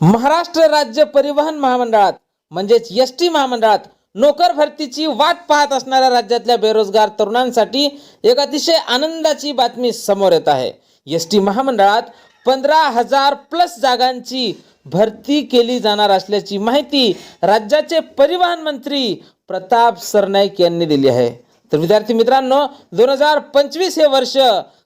महाराष्ट्र राज्य परिवहन महामंडळात म्हणजेच एस टी महामंडळात नोकर भरतीची वाट पाहत असणाऱ्या राज्यातल्या बेरोजगार तरुणांसाठी एक अतिशय आनंदाची बातमी समोर येत आहे. एस टी महामंडळात पंधरा हजार प्लस जागांची भरती केली जाणार असल्याची माहिती राज्याचे परिवहन मंत्री प्रताप सरनाईक यांनी दिली आहे. तर विद्यार्थी मित्रांनो दोन हजार पंचवीस हे वर्ष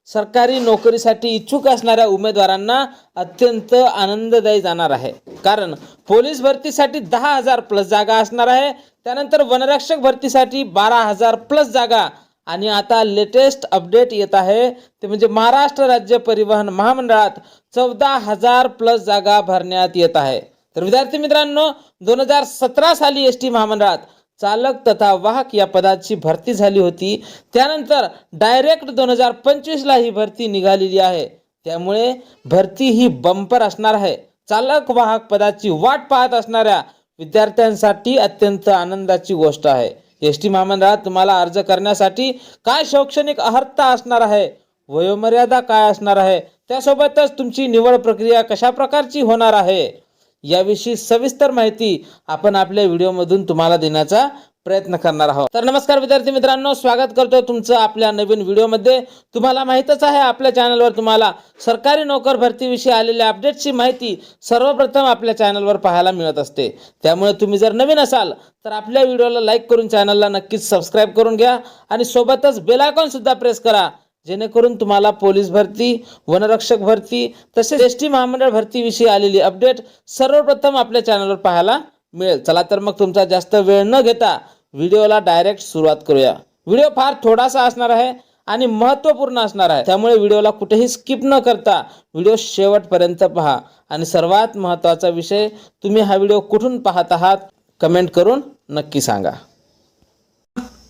सरकारी नोकरीसाठी इच्छुक असणाऱ्या उमेदवारांना अत्यंत आनंददायी जाणार आहे. कारण पोलीस भरतीसाठी दहा हजार प्लस जागा असणार आहे. त्यानंतर वनरक्षक भरतीसाठी बारा हजार प्लस जागा. आणि आता लेटेस्ट अपडेट येत आहे. ते म्हणजे महाराष्ट्र राज्य परिवहन महामंडळात चौदा हजार प्लस जागा भरण्यात येत आहे. तर विद्यार्थी मित्रांनो दोन हजार सतरा साली एस टी महामंडळात चालक तथा वाहक या पदाची भरती झाली होती. त्यानंतर डायरेक्ट दोन हजार पंचवीसला ही भरती निघालेली आहे. त्यामुळे भरती ही बंपर असणार आहे. चालक वाहक पदाची वाट पाहत असणाऱ्या विद्यार्थ्यांसाठी अत्यंत आनंदाची गोष्ट आहे. एस टी महामंडळात तुम्हाला अर्ज करण्यासाठी काय शैक्षणिक अर्हता असणार आहे? वयोमर्यादा काय असणार आहे? त्यासोबतच तुमची निवड प्रक्रिया कशा प्रकारची होणार आहे? याविषयी सविस्तर माहिती आपण आपल्या व्हिडिओमधून तुम्हाला देण्याचा प्रयत्न करणार आहोत. तर नमस्कार विद्यार्थी मित्रांनो स्वागत करतो तुमचं आपल्या नवीन व्हिडिओमध्ये. तुम्हाला माहीतच आहे आपल्या चॅनलवर तुम्हाला सरकारी नोकर भरतीविषयी आलेल्या अपडेटची माहिती सर्वप्रथम आपल्या चॅनलवर पाहायला मिळत असते. त्यामुळे तुम्ही जर नवीन असाल तर आपल्या व्हिडिओला लाईक करून चॅनलला नक्कीच सबस्क्राईब करून घ्या आणि सोबतच बेलायकॉनसुद्धा सुद्धा प्रेस करा. जेणेकरून तुम्हाला पोलीस भरती वनरक्षक भरती तसेच एस टी महामंडळ भरतीविषयी आलेली अपडेट सर्वप्रथम आपल्या चॅनलवर पाहायला मिळेल. चला तर मग तुमचा जास्त वेळ न घेता व्हिडिओला डायरेक्ट सुरुवात करूया. व्हिडिओ फार थोडासा असणार आहे आणि महत्त्वपूर्ण असणार आहे. त्यामुळे व्हिडिओला कुठेही स्किप न करता व्हिडिओ शेवटपर्यंत पहा. आणि सर्वात महत्त्वाचा विषय तुम्ही हा व्हिडिओ कुठून पाहत आहात कमेंट करून नक्की सांगा.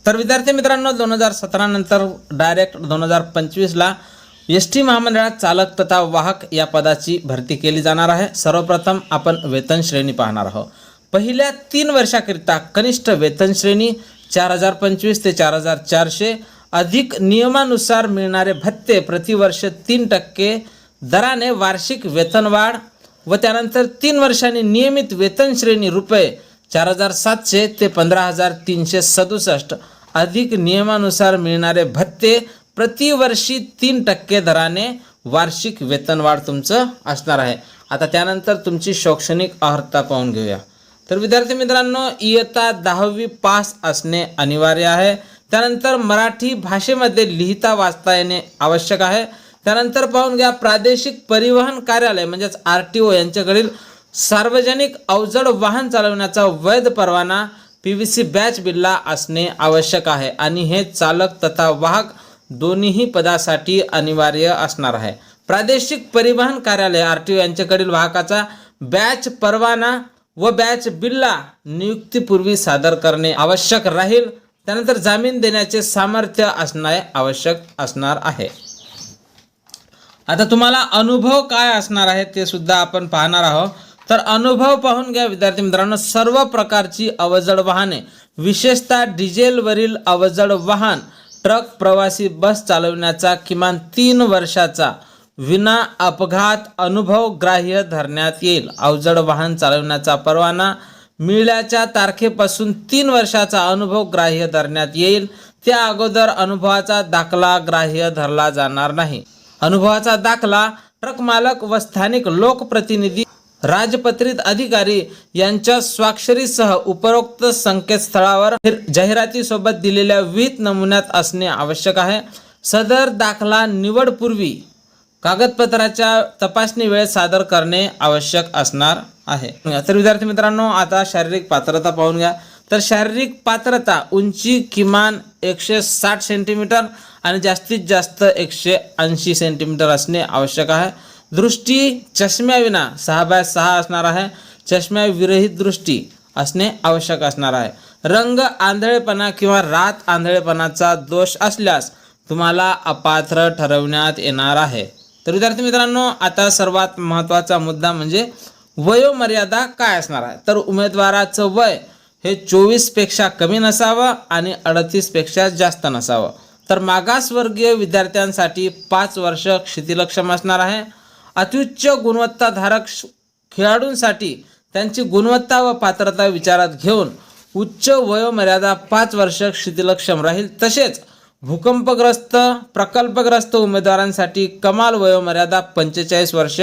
तर विद्यार्थी मित्रांनो दोन हजार सतरानंतर डायरेक्ट दोन हजार पंचवीसला एस टी महामंडळात चालक तथा वाहक या पदाची भरती केली जाणार आहे. सर्वप्रथम आपण वेतन श्रेणी पाहणार आहोत. पहिल्या तीन वर्षाकरिता कनिष्ठ वेतन श्रेणी चार हजार पंचवीस ते चार हजार चारशे अधिक नियमानुसार मिळणारे भत्ते प्रतिवर्ष तीन टक्के दराने वार्षिक वेतनवाढ व त्यानंतर तीन वर्षांनी नियमित वेतन श्रेणी रुपये चार हजार सातशे ते पंधरा हजार तीनशे सदुसष्ट. अधिक नियमानुसार मिळणारे भत्ते प्रतिवर्षी तीन टक्के दराने वार्षिक वेतनवाढ तुमचं असणार आहे. आता त्यानंतर तुमची शैक्षणिक अर्हता पाहून घेऊया. तर विद्यार्थी मित्रांनो इयत्ता दहावी पास असणे अनिवार्य आहे. त्यानंतर मराठी भाषेमध्ये लिहिता वाचता येणे आवश्यक आहे. त्यानंतर पाहून घ्या प्रादेशिक परिवहन कार्यालय म्हणजेच आर टी ओ यांच्याकडील सार्वजनिक अवजड वाहन चालवण्याचा वैध परवाना पी व्ही सी बॅच बिल्ला असणे आवश्यक आहे आणि हे चालक तथा वाहक दोन्हीही पदासाठी अनिवार्य असणार आहे. प्रादेशिक परिवहन कार्यालय आर टी ओ यांच्याकडील वाहकाचा बॅच परवाना व बॅच बिल्ला नियुक्तीपूर्वी सादर करणे आवश्यक राहील. त्यानंतर जामीन देण्याचे सामर्थ्य असणे आवश्यक असणार आहे. आता तुम्हाला अनुभव काय असणार आहे ते सुद्धा आपण पाहणार आहोत. तर अनुभव पाहून घ्या विद्यार्थी मित्रांनो सर्व प्रकारची अवजड वाहने विशेषतः डिझेलवरील अवजड वाहन ट्रक प्रवासी बस चालवण्याचा किमान तीन वर्षाचा विना अपघात अनुभव ग्राह्य धरण्यात येईल. अवजड वाहन चालवण्याचा परवाना मिळाल्याच्या तारखेपासून तीन वर्षाचा अनुभव ग्राह्य धरण्यात येईल. त्या अगोदर अनुभवाचा दाखला ग्राह्य धरला जाणार नाही. अनुभवाचा दाखला ट्रक मालक व स्थानिक लोकप्रतिनिधी राजपत्रित अधिकारी यांच्या स्वाक्षरीसह उपरोक्त संकेतस्थळावर जाहिरातीसोबत दिलेल्या विहित नमुन्यात असणे आवश्यक आहे. सदर दाखला निवडपूर्वी कागदपत्राच्या तपासणी वेळेत सादर करणे आवश्यक असणार आहे. तर विद्यार्थी मित्रांनो आता शारीरिक पात्रता पाहून घ्या. तर शारीरिक पात्रता उंची किमान एकशे साठ सेंटीमीटर आणि जास्तीत जास्त एकशे ऐंशी सेंटीमीटर असणे आवश्यक आहे. दृष्टी चष्म्याविना सहा बाय सहा असणार आहे. चष्म्याविरहित दृष्टी असणे आवश्यक असणार आहे. रंग आंधळेपणा किंवा रात आंधळेपणाचा दोष असल्यास तुम्हाला अपात्र ठरवण्यात येणार आहे. तर विद्यार्थी मित्रांनो आता सर्वात महत्त्वाचा मुद्दा म्हणजे वयोमर्यादा काय असणार आहे? तर उमेदवाराचं वय हे चोवीसपेक्षा कमी नसावं आणि अडतीसपेक्षा जास्त नसावं. तर मागासवर्गीय विद्यार्थ्यांसाठी पाच वर्ष क्षितिलक्षम असणार आहे. अत्युच्च गुणवत्ताधारक श- खेळाडूंसाठी त्यांची गुणवत्ता व पात्रता विचारात घेऊन उच्च वयोमर्यादा पाच वर्ष शिथिलक्षम राहील. तसेच भूकंपग्रस्त प्रकल्पग्रस्त उमेदवारांसाठी कमाल वयोमर्यादा पंचेचाळीस वर्ष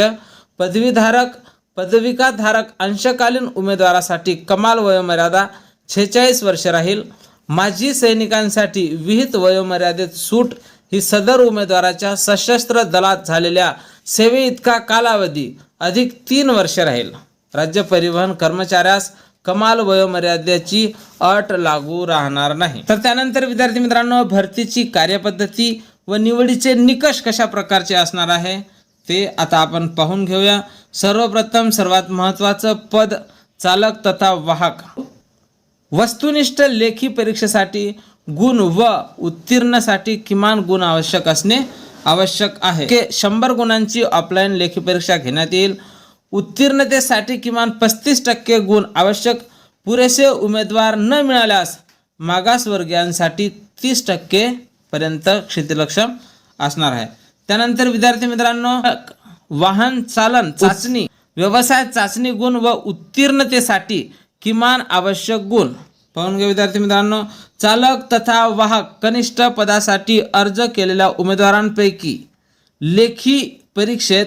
पदवीधारक पदविकाधारक अंशकालीन उमेदवारासाठी कमाल वयोमर्यादा छेचाळीस वर्ष राहील. माजी सैनिकांसाठी विहित वयोमर्यादेत सूट ही सदर उमेदवाराच्या सशस्त्र दलात झालेल्या सेवे इतका कालावधी अधिक तीन वर्ष राहील. राज्य परिवहन कर्मचाऱ्यास कमाल वयोमर्यादेची अट लागू राहणार नाही. तर त्यानंतर विद्यार्थी मित्रांनो भरतीची कार्यपद्धती व निवडीचे निकष कशा प्रकारचे असणार आहे ते आता आपण पाहून घेऊया. सर्वप्रथम सर्वात महत्त्वाचं पद चालक तथा वाहक. वस्तुनिष्ठ लेखी परीक्षेसाठी गुण व उत्तीर्णसाठी किमान गुण आवश्यक असणे आवश्यक आहे. के शंभर गुणांची ऑफलाईन लेखी परीक्षा घेण्यात येईल. उत्तीर्णतेसाठी किमान पस्तीस टक्के गुण आवश्यक. पुरेसे उमेदवार न मिळाल्यास मागासवर्गीयांसाठी तीस टक्के पर्यंत क्षितिलक्षम असणार आहे. त्यानंतर विद्यार्थी मित्रांनो वाहन चालन चाचणी व्यवसाय चाचणी गुण व उत्तीर्णतेसाठी किमान आवश्यक गुण. पाहून घ्या विद्यार्थी मित्रांनो. चालक तथा वाहक कनिष्ठ पदासाठी अर्ज केलेल्या उमेदवारांपैकी लेखी परीक्षेत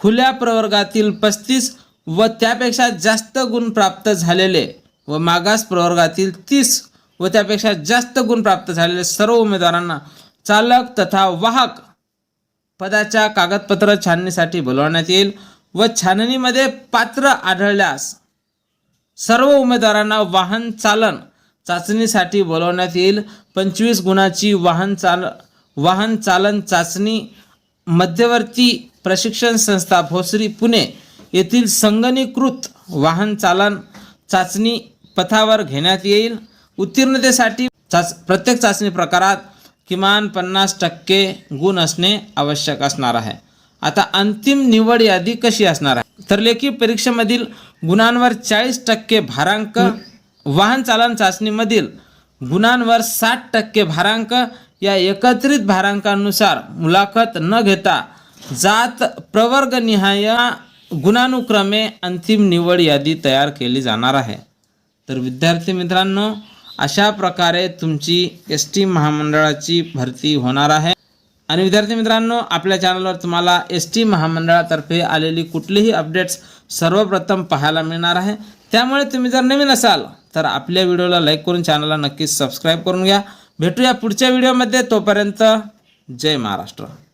खुल्या प्रवर्गातील पस्तीस व त्यापेक्षा जास्त गुण प्राप्त झालेले व मागास प्रवर्गातील तीस व त्यापेक्षा जास्त गुण प्राप्त झालेले सर्व उमेदवारांना चालक तथा वाहक पदाच्या कागदपत्र छाननीसाठी बोलवण्यात येईल व छाननीमध्ये पात्र आढळल्यास सर्व उमेदवारांना वाहन चालन चाचणीसाठी बोलवण्यात येईल. पंचवीस गुणाची वाहन चाल वाहन चालन चाचणी मध्यवर्ती प्रशिक्षण संस्था भोसरी पुणे येथील संगणीकृत वाहन चालन चाचणी पथावर घेण्यात येईल. उत्तीर्णतेसाठी चाच प्रत्येक चाचणी प्रकारात किमान पन्नास टक्के गुण असणे आवश्यक असणार आहे. आता अंतिम निवड यादी कशी असणार आहे? तर लेखी परीक्षेमधील गुणांवर चाळीस टक्के भारांक वाहन चालन चाचणीमधील गुणांवर साठ टक्के भारांक या एकत्रित भारांकानुसार मुलाखत न घेता जात प्रवर्गनिहाय गुणानुक्रमे अंतिम निवड यादी तयार केली जाणार आहे. तर विद्यार्थी मित्रांनो अशा प्रकारे तुमची एस टी महामंडळाची भरती होणार आहे. आणि विद्यार्थी मित्रांनो आपल्या चॅनलवर तुम्हाला एस टी महामंडळातर्फे आलेली कुठलीही अपडेट्स सर्वप्रथम पाहायला मिळणार आहे. त्यामुळे तुम्ही जर नवीन असाल तर आपल्या व्हिडिओला लाईक करून चॅनलला नक्कीच सबस्क्राईब करून घ्या. भेटूया पुढच्या व्हिडिओमध्ये तोपर्यंत जय महाराष्ट्र.